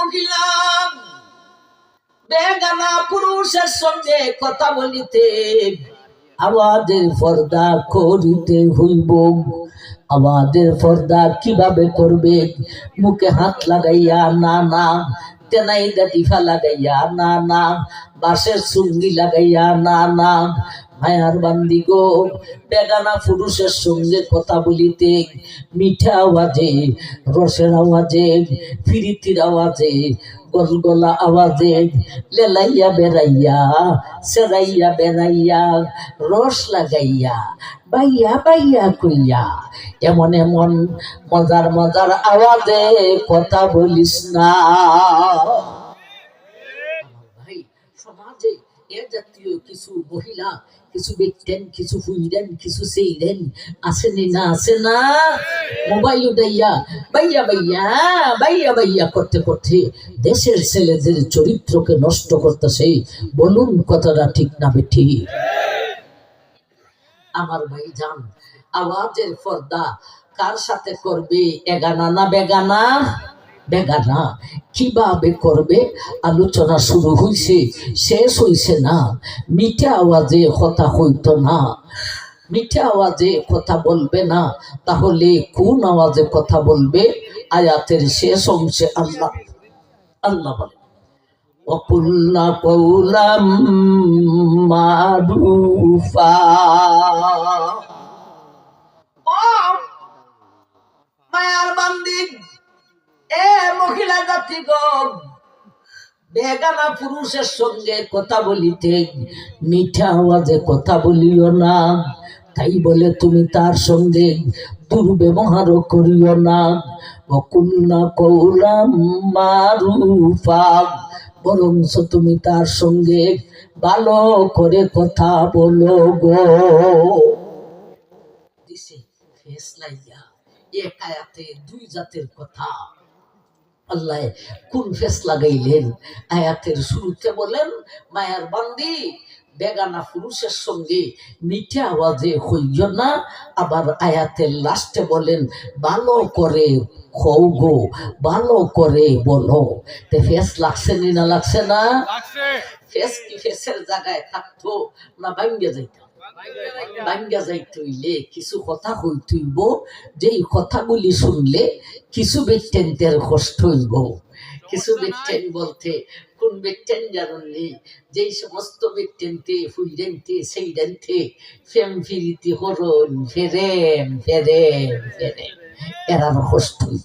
মহিলা বেগানা পুরুষের সঙ্গে কথা বলিতে, আমাদের পর্দা করিতে হইব। আমাদের পর্দা কীভাবে করবে? মুখে হাত লাগাইয়া না না তেনাই দাটিফা লাগাইয়া না না বাঁশের চুঙ্গি লাগাইয়া, না না, মায়ার বান্দি গো, বেগানা পুরুষের সঙ্গে কথা বলিতে, মিঠা আওয়াজে, রসের আওয়াজে, ফিরিতির আওয়াজে, গলগলা আওয়াজে, লেলাইয়া বেড়াইয়া, সেরাইয়া বেড়াইয়া, রস লাগাইয়া, বাইয়া বাইয়া কইয়া, এমন এমন মজার মজার আওয়াজে কথা বলিস না। সমাজে এ জাতীয় কিছু মহিলা, কিছু ব্যক্তেন কিছু ফুইরেন কিছু সেইরেন আসেনি না, আসে না। মোবাইল উঠাইয়া, বাইয়া বাইয়া বাইয়া বাইয়া করতে করতে দেশের ছেলেদের চরিত্রকে নষ্ট করতেছে। বলুন কথাটা ঠিক না বেঠি আমার ভাই যান আওয়াজের পর্দা কার সাথে করবে, এগানা না বেগানা? বেগানা, কীভাবে করবে? আলোচনা শুরু হয়েছে শেষ হয়েছে না। মিঠে আওয়াজে কথা হইত না। মিঠে আওয়াজে কথা বলবে না। তাহলে কোন আওয়াজে কথা বলবে? আয়াতের শেষ অংশে আল্লাহ আল্লাহ বলে, অকুল্লা কৌলাম মারুফা। বেগানা পুরুষের সঙ্গে কথা বলিতে, মিঠা আওয়াজে কথা বলিও না। তাই বলে তুমি তার সঙ্গে দুর্ব্যবহারও করিও না। অকুন্না কৌলাম মারুফা, বরঞ্চ তুমি তার সঙ্গে ভালো করে কথা বলো গো। দিছে ফেস লাইয়া এক আয়াতে দুই জাতের কথা। আল্লাহ কোন ফেস লাগাইলেন? আয়াতের শুরুতে বলেন মায়ার বান্দি বেগানা পুরুষের সঙ্গে মিঠা আওয়াজে হইয় না। আবার আয়াতের লাস্টে বলেন ভালো করে খৌ গো ভালো করে বলো। তে ফেস লাগছে না লাগছে না? ফেস কি ফেসের জায়গায় থাকতো না ভাঙ্গে যাইতো? হইলে কিছু কথা কথাগুলি শুনলে কিছু কষ্ট হইব। কিছু বলতে, কোন সমস্ত ফেম হরণ ফেরেন ফেরেন ফেরেন এরার কষ্ট হইব।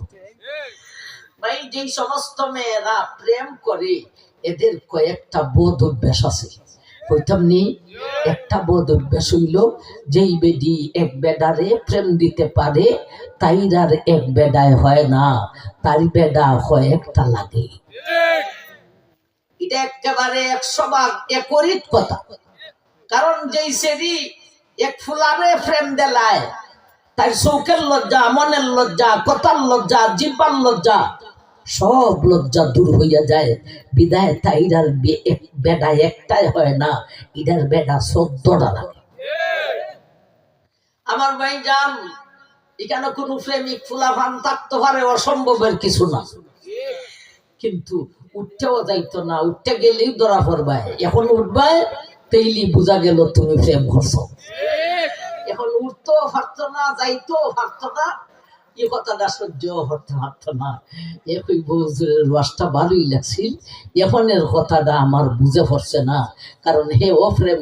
ভাই, যেই সমস্ত মেয়েরা প্রেম করে, এদের কয়েকটা বোধ অভ্যাস আছে। কইতাম নি, একটা বোধ অভ্যাস হইল, যেই বেডি এক বেডারে প্রেম দিতে পারে তাইরার এক বেডায় হয় না, তার বেডা হয় একটা লাগে। এটা একেবারে একশো ভাগ একরিত কথা। কারণ যেই সেরি এক ফুলারে প্রেম দেলায়, তার চৌকের লজ্জা, মনের লজ্জা, কথার লজ্জা, জিব্বার লজ্জা সব লজ্জা দূর হইয়া যায়। বিদায় তাইরার বেডা একটাই হয় না ইডার বেডা চোদ্দটা লাগে। আমার ভাই যান, এখানে কোন প্রেমিক ফুলাফান থাকতে পারে, অসম্ভবের কিছু না। কিন্তু উঠতেও যাইতো না, উঠতে গেলেই ধরা পড়বায় এখন উঠবায় তেইলি বোঝা গেল তুমি প্রেম করছ। এখন উঠতেও পারতো না, যাইতেও পারতো না এ কথাটা সহ্য না। একই ভালোই লাগছিল। কথাটা আমার বুঝে পড়ছে না। কারণ হে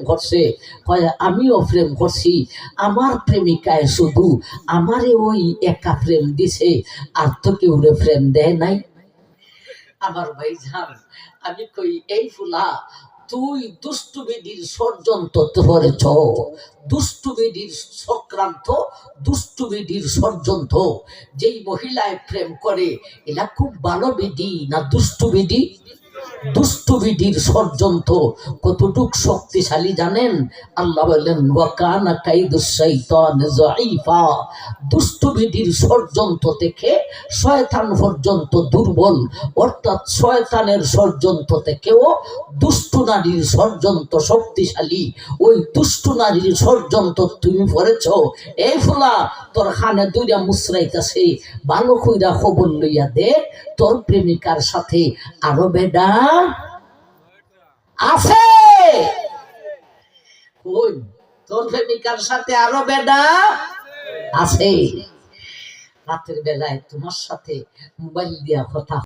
করছে, কয় আমিও প্রেম করছি। আমার প্রেমিকায় শুধু আমারে ওই একা প্রেম দিছে, আর তো কেউ প্রেম দেয় নাই। আমার ভাইজান, আমি কই এই ফুলা তুই দুষ্টু বিধির ষড়যন্ত্র ধরেছ, দুষ্টু বিধির সক্রান্ত, দুষ্টু বিধির ষড়যন্ত্র। যেই মহিলায় প্রেম করে, এরা খুব ভালো বিধি না দুষ্টু বেডি দুষ্টু বিডির ষড়যন্ত্র। কতটুক শক্তিশালী জানেন? আল্লাহ বললেন ওয়াকানা কাইদুস শাইতান যাইফা দুষ্টু বিডির ষড়যন্ত্র থেকে শয়তান পর্যন্ত দুর্বল। অর্থাৎ শয়তানের ষড়যন্ত্র থেকেও দুষ্টু নারীর ষড়যন্ত্র শক্তিশালী। ওই দুষ্টু নারীর ষড়যন্ত্র তুমি পড়েছ? এই ফুলা, তোর খানে দুইটা মুসরাইতাছে, ভালো কইরা খবর লইয়া দেখ তোর প্রেমিকার সাথে আরও বেডা আছে। তোর প্রেমিকার সাথে আরও বেডা আছে। রাতের বেলায় তোমার সাথে মোবাইল দিয়া কথা